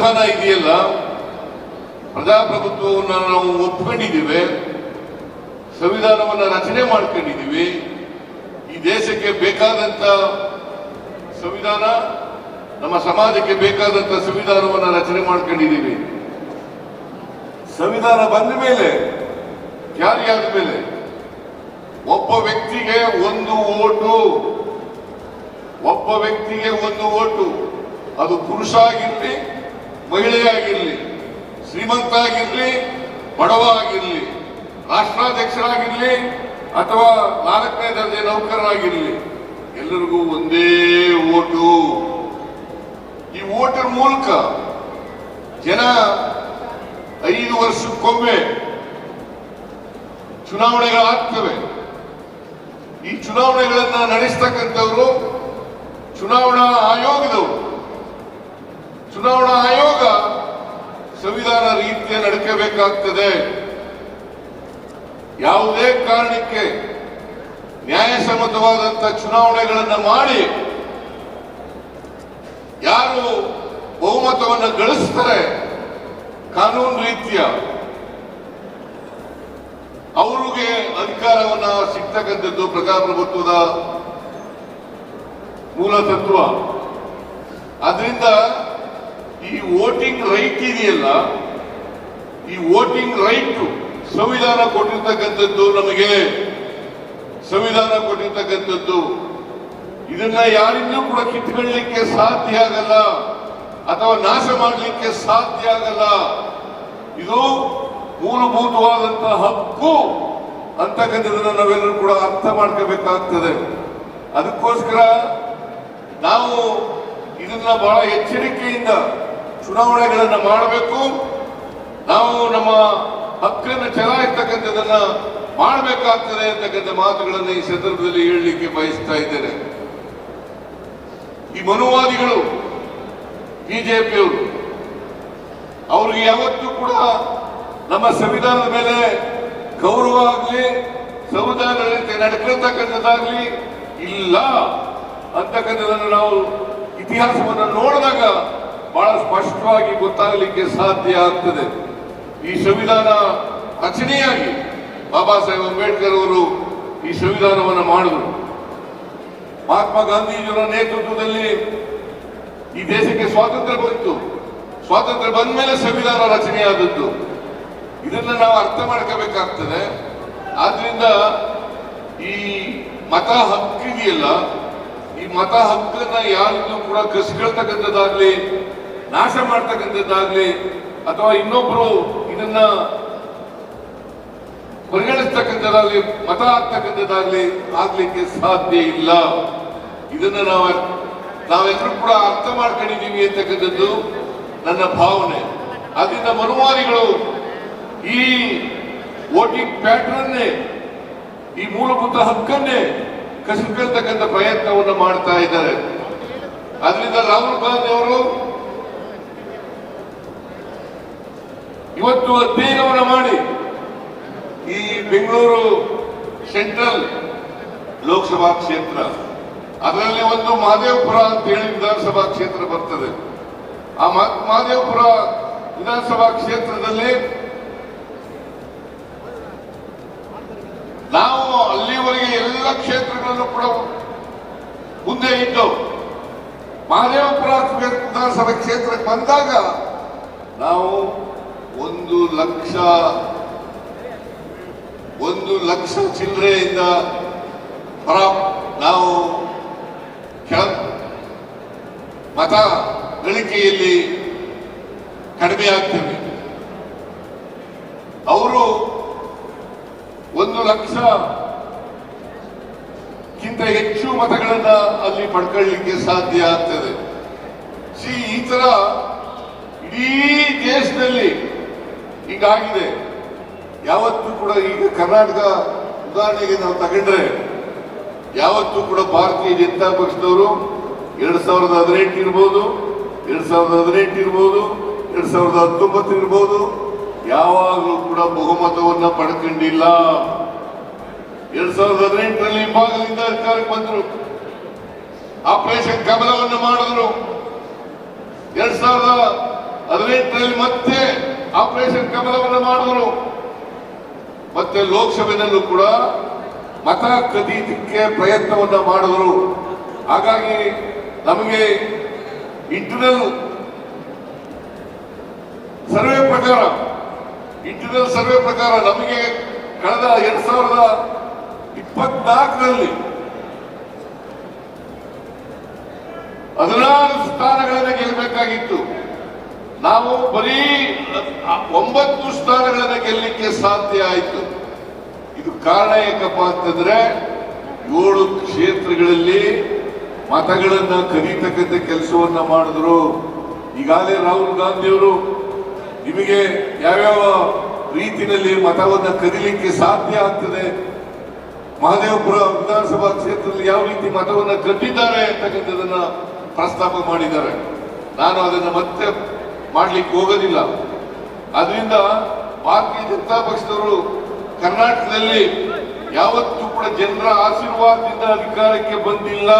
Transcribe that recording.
ಸಂವಿಧಾನ ಇದೆಯಲ್ಲ, ಪ್ರಜಾಪ್ರಭುತ್ವವನ್ನು ನಾವು ಒಪ್ಕೊಂಡಿದ್ದೇವೆ, ಸಂವಿಧಾನವನ್ನು ರಚನೆ ಮಾಡ್ಕೊಂಡಿದ್ದೀವಿ, ಈ ದೇಶಕ್ಕೆ ಬೇಕಾದಂತ ಸಂವಿಧಾನ, ನಮ್ಮ ಸಮಾಜಕ್ಕೆ ಬೇಕಾದಂತ ಸಂವಿಧಾನವನ್ನು ರಚನೆ ಮಾಡ್ಕೊಂಡಿದ್ದೀವಿ. ಸಂವಿಧಾನ ಬಂದ ಮೇಲೆ ಜಾರಿಯಾದ ಮೇಲೆ, ಒಬ್ಬ ವ್ಯಕ್ತಿಗೆ ಒಂದು ಓಟು, ಒಬ್ಬ ವ್ಯಕ್ತಿಗೆ ಒಂದು ಓಟು, ಅದು ಪುರುಷ ಆಗಿರ್ಲಿ ಮಹಿಳೆಯಾಗಿರ್ಲಿ ಶ್ರೀಮಂತ ಆಗಿರಲಿ ಬಡವ ಆಗಿರಲಿ ರಾಷ್ಟ್ರಾಧ್ಯಕ್ಷರಾಗಿರಲಿ, ಅಥವಾ ನಾಲ್ಕನೇ ದರ್ಜೆ ನೌಕರರಾಗಿರಲಿ, ಎಲ್ಲರಿಗೂ ಒಂದೇ ಓಟು. ಈ ಓಟರ್ ಮೂಲಕ ಜನ ಐದು ವರ್ಷಕ್ಕೊಮ್ಮೆ ಚುನಾವಣೆಗಳಾಗ್ತವೆ. ಈ ಚುನಾವಣೆಗಳನ್ನ ನಡೆಸ್ತಕ್ಕಂಥವ್ರು ಚುನಾವಣಾ ಆಯೋಗದವರು. ಚುನಾವಣಾ ಆಯೋಗ ಸಂವಿಧಾನ ರೀತಿಯ ನಡ್ಕೋಬೇಕಾಗ್ತದೆ ಯಾವುದೇ ಕಾರಣಕ್ಕೆ ನ್ಯಾಯಸಮ್ಮತವಾದಂಥ ಚುನಾವಣೆಗಳನ್ನು ಮಾಡಿ ಯಾರು ಬಹುಮತವನ್ನು ಗಳಿಸ್ತಾರೆ ಕಾನೂನು ರೀತಿಯ, ಅವರಿಗೆ ಅಧಿಕಾರವನ್ನ ಸಿಗ್ತಕ್ಕಂಥದ್ದು ಪ್ರಜಾಪ್ರಭುತ್ವದ ಮೂಲ ತತ್ವ. ಆದ್ರಿಂದ ಈ ವೋಟಿಂಗ್ ರೈಟ್ ಇದೆಯಲ್ಲ, ಈ ವೋಟಿಂಗ್ ರೈಟ್ ಸಂವಿಧಾನ ಕೊಟ್ಟಿರ್ತಕ್ಕಂಥದ್ದು ನಮಗೆ, ಸಂವಿಧಾನ ಕೊಟ್ಟಿರ್ತಕ್ಕಂಥದ್ದು. ಇದನ್ನ ಯಾರಿಂದಲೂ ಕೂಡ ಕಿತ್ಕೊಳ್ಳಿಕ್ಕೆ ಸಾಧ್ಯ ಆಗಲ್ಲ, ಅಥವಾ ನಾಶ ಮಾಡಲಿಕ್ಕೆ ಸಾಧ್ಯ ಆಗಲ್ಲ. ಇದು ಮೂಲಭೂತವಾದಂತಹ ಹಕ್ಕು ಅಂತಕ್ಕಂಥದ್ದನ್ನ ನಾವೆಲ್ಲರೂ ಕೂಡ ಅರ್ಥ ಮಾಡ್ಕೋಬೇಕಾಗ್ತದೆ. ಅದಕ್ಕೋಸ್ಕರ ನಾವು ಇದನ್ನ ಬಹಳ ಎಚ್ಚರಿಕೆಯಿಂದ ಚುನಾವಣೆಗಳನ್ನ ಮಾಡಬೇಕು. ನಾವು ನಮ್ಮ ಹಕ್ಕನ್ನು ಚಲಾಯಿಸ್ತಕ್ಕಂಥದ್ದನ್ನ ಮಾಡಬೇಕಾಗ್ತದೆ ಅಂತಕ್ಕಂಥ ಮಾತುಗಳನ್ನು ಈ ಸಂದರ್ಭದಲ್ಲಿ ಹೇಳಲಿಕ್ಕೆ ಬಯಸ್ತಾ ಇದ್ದೇನೆ. ಈ ಮನುವಾದಿಗಳು, ಬಿಜೆಪಿಯವರು, ಅವ್ರಿಗೆ ಯಾವತ್ತೂ ಕೂಡ ನಮ್ಮ ಸಂವಿಧಾನದ ಮೇಲೆ ಗೌರವ ಆಗಲಿ ಸಂವಿಧಾನ ನಡ್ಕೊಳ್ತಕ್ಕಂಥದ್ದಾಗ್ಲಿ ಇಲ್ಲ ಅಂತಕ್ಕಂಥದನ್ನು ನಾವು ಇತಿಹಾಸವನ್ನು ನೋಡಿದಾಗ ಬಹಳ ಸ್ಪಷ್ಟವಾಗಿ ಗೊತ್ತಾಗಲಿಕ್ಕೆ ಸಾಧ್ಯ ಆಗ್ತದೆ. ಈ ಸಂವಿಧಾನ ರಚನೆಯಾಗಿ ಬಾಬಾ ಸಾಹೇಬ್ ಅಂಬೇಡ್ಕರ್ ಅವರು ಈ ಸಂವಿಧಾನವನ್ನು ಮಾಡಿದರು. ಮಹಾತ್ಮ ಗಾಂಧೀಜಿಯವರ ನೇತೃತ್ವದಲ್ಲಿ ಈ ದೇಶಕ್ಕೆ ಸ್ವಾತಂತ್ರ್ಯ ಬಂತು. ಸ್ವಾತಂತ್ರ್ಯ ಬಂದ ಮೇಲೆ ಸಂವಿಧಾನ ರಚನೆಯಾದದ್ದು. ಇದನ್ನ ನಾವು ಅರ್ಥ ಮಾಡ್ಕೋಬೇಕಾಗ್ತದೆ. ಆದ್ರಿಂದ ಈ ಮತ ಹಕ್ಕಿದೆಯಲ್ಲ, ಈ ಮತ ಹಕ್ಕನ್ನ ಯಾರಿಗೂ ಕೂಡ ಕಸಿಕೊಳ್ತಕ್ಕಂಥದ್ದಾಗ್ಲಿ ನಾಶ ಮಾಡ್ತಕ್ಕಂಥದ್ದಾಗ್ಲಿ ಅಥವಾ ಇನ್ನೊಬ್ರು ಇದನ್ನ ಪರಿಗಣಿಸ್ತಕ್ಕಂಥದ್ದಾಗ್ಲಿ, ಮತ ಹಾಕ್ತಕ್ಕಂಥದ್ದಾಗ್ಲಿ ಆಗ್ಲಿಕ್ಕೆ ಸಾಧ್ಯ ಇಲ್ಲ. ಇದನ್ನ ನಾವು ನಾವೆಲ್ಲರೂ ಕೂಡ ಅರ್ಥ ಮಾಡ್ಕೊಂಡಿದ್ದೀವಿ ಅಂತಕ್ಕಂಥದ್ದು ನನ್ನ ಭಾವನೆ. ಅದರಿಂದ ಮನುವಾದಿಗಳು ಈ ವೋಟಿಂಗ್ ಪ್ಯಾಟರ್ನ್ನೇ, ಈ ಮೂಲಭೂತ ಹಕ್ಕನ್ನೇ ಕಸಿಕೊಳ್ತಕ್ಕಂಥ ಪ್ರಯತ್ನವನ್ನು ಮಾಡ್ತಾ ಇದ್ದಾರೆ. ಅದರಿಂದ ರಾಹುಲ್ ಗಾಂಧಿ ಅವರು ಇವತ್ತು ಅಧ್ಯಯನವನ್ನು ಮಾಡಿ ಈ ಬೆಂಗಳೂರು ಸೆಂಟ್ರಲ್ ಲೋಕಸಭಾ ಕ್ಷೇತ್ರ, ಅದರಲ್ಲಿ ಒಂದು ಮಹದೇವಪುರ ಅಂತ ಹೇಳಿ ವಿಧಾನಸಭಾ ಕ್ಷೇತ್ರ ಬರ್ತದೆ. ಆ ಮಹದೇವಪುರ ವಿಧಾನಸಭಾ ಕ್ಷೇತ್ರದಲ್ಲಿ ನಾವು ಅಲ್ಲಿವರೆಗೆ ಎಲ್ಲ ಕ್ಷೇತ್ರಗಳನ್ನು ಕೂಡ ಮುಂದೆ ಇಟ್ಟು ಮಹದೇವಪುರ ವಿಧಾನಸಭಾ ಕ್ಷೇತ್ರಕ್ಕೆ ಬಂದಾಗ ನಾವು ಲಕ್ಷ ಒಂದು ಲಕ್ಷ ಚಿಲ್ಲರೆಯಿಂದ ಹೊರ ನಾವು ಕೆಳ ಮತ ಗಳಿಕೆಯಲ್ಲಿ ಕಡಿಮೆ ಆಗ್ತೇವೆ. ಅವರು ಒಂದು ಲಕ್ಷ ಕ್ಕಿಂತ ಹೆಚ್ಚು ಮತಗಳನ್ನ ಅಲ್ಲಿ ಪಡ್ಕೊಳ್ಳಿಕ್ಕೆ ಸಾಧ್ಯ ಆಗ್ತದೆ. ಈ ತರ ಇಡೀ ದೇಶದಲ್ಲಿ ಹೀಗಾಗಿದೆ. ಯಾವತ್ತೂ ಕೂಡ ಈಗ ಕರ್ನಾಟಕ ಉದಾಹರಣೆಗೆ ನಾವು ತಗೊಂಡ್ರೆ, ಯಾವತ್ತೂ ಕೂಡ ಭಾರತೀಯ ಜನತಾ ಪಕ್ಷದವರು ಎರಡ್ ಸಾವಿರದ ಹದಿನೆಂಟು ಇರ್ಬೋದು, ಎರಡ್ ಸಾವಿರದ ಹದಿನೆಂಟು ಇರ್ಬೋದು, ಎರಡ್ ಸಾವಿರದ ಹತ್ತೊಂಬತ್ತು ಇರ್ಬೋದು, ಯಾವಾಗಲೂ ಕೂಡ ಬಹುಮತವನ್ನ ಪಡ್ಕೊಂಡಿಲ್ಲ. ಎರಡ್ ಸಾವಿರದ ಹದಿನೆಂಟರಲ್ಲಿ ಹಿಂಭಾಗದಿಂದ ಅಧಿಕಾರಕ್ಕೆ ಬಂದರು. ಆಪರೇಷನ್ ಕಮಲವನ್ನು ಮಾಡಿದ್ರು. ಎರಡ್ ಸಾವಿರದ ಹದಿನೆಂಟರಲ್ಲಿ ಮತ್ತೆ ಆಪರೇಷನ್ ಕಮಲವನ್ನು ಮಾಡುವರು ಮತ್ತೆ ಲೋಕಸಭೆಯಲ್ಲೂ ಕೂಡ ಮತ ಕದೀಲಿಕ್ಕೆ ಪ್ರಯತ್ನವನ್ನ ಮಾಡುವರು ಹಾಗಾಗಿ ನಮಗೆ ಇಂಟರ್ನಲ್ ಸರ್ವೆ ಪ್ರಕಾರ ಇಂಟರ್ನಲ್ ಸರ್ವೆ ಪ್ರಕಾರ ನಮಗೆ ಕಳೆದ ಎರಡ್ ಸಾವಿರದ ಇಪ್ಪತ್ನಾಲ್ಕರಲ್ಲಿ ಹದಿನಾರು ಸ್ಥಾನಗಳನ್ನು ಗೆಲ್ಲಬೇಕಾಗಿತ್ತು. ನಾವು ಬರೀ ಒಂಬತ್ತು ಸ್ಥಾನಗಳನ್ನು ಗೆಲ್ಲಲಿಕ್ಕೆ ಸಾಧ್ಯ ಆಯಿತು. ಇದು ಕಾರಣ ಏಕಪ್ಪ ಅಂತಂದ್ರೆ ಏಳು ಕ್ಷೇತ್ರಗಳಲ್ಲಿ ಮತಗಳನ್ನು ಕದೀತಕ್ಕಂಥ ಕೆಲಸವನ್ನ ಮಾಡಿದ್ರು. ಈಗಾಗಲೇ ರಾಹುಲ್ ಗಾಂಧಿಯವರು ನಿಮಗೆ ಯಾವ್ಯಾವ ರೀತಿಯಲ್ಲಿ ಮತವನ್ನ ಕದಿಲಿಕ್ಕೆ ಸಾಧ್ಯ ಆಗ್ತದೆ? ಮಹದೇವಪುರ ವಿಧಾನಸಭಾ ಕ್ಷೇತ್ರದಲ್ಲಿ ಯಾವ ರೀತಿ ಮತವನ್ನ ಕಟ್ಟಿದ್ದಾರೆ ಅಂತಕ್ಕಂಥದನ್ನ ಪ್ರಸ್ತಾಪ ಮಾಡಿದ್ದಾರೆ. ನಾನು ಅದನ್ನು ಮತ್ತೆ ಮಾಡ್ಲಿಕ್ಕೆ ಹೋಗೋದಿಲ್ಲ. ಅದರಿಂದ ಭಾರತೀಯ ಜನತಾ ಪಕ್ಷದವರು ಕರ್ನಾಟಕದಲ್ಲಿ ಯಾವತ್ತೂ ಕೂಡ ಜನರ ಆಶೀರ್ವಾದದಿಂದ ಅಧಿಕಾರಕ್ಕೆ ಬಂದಿಲ್ಲ.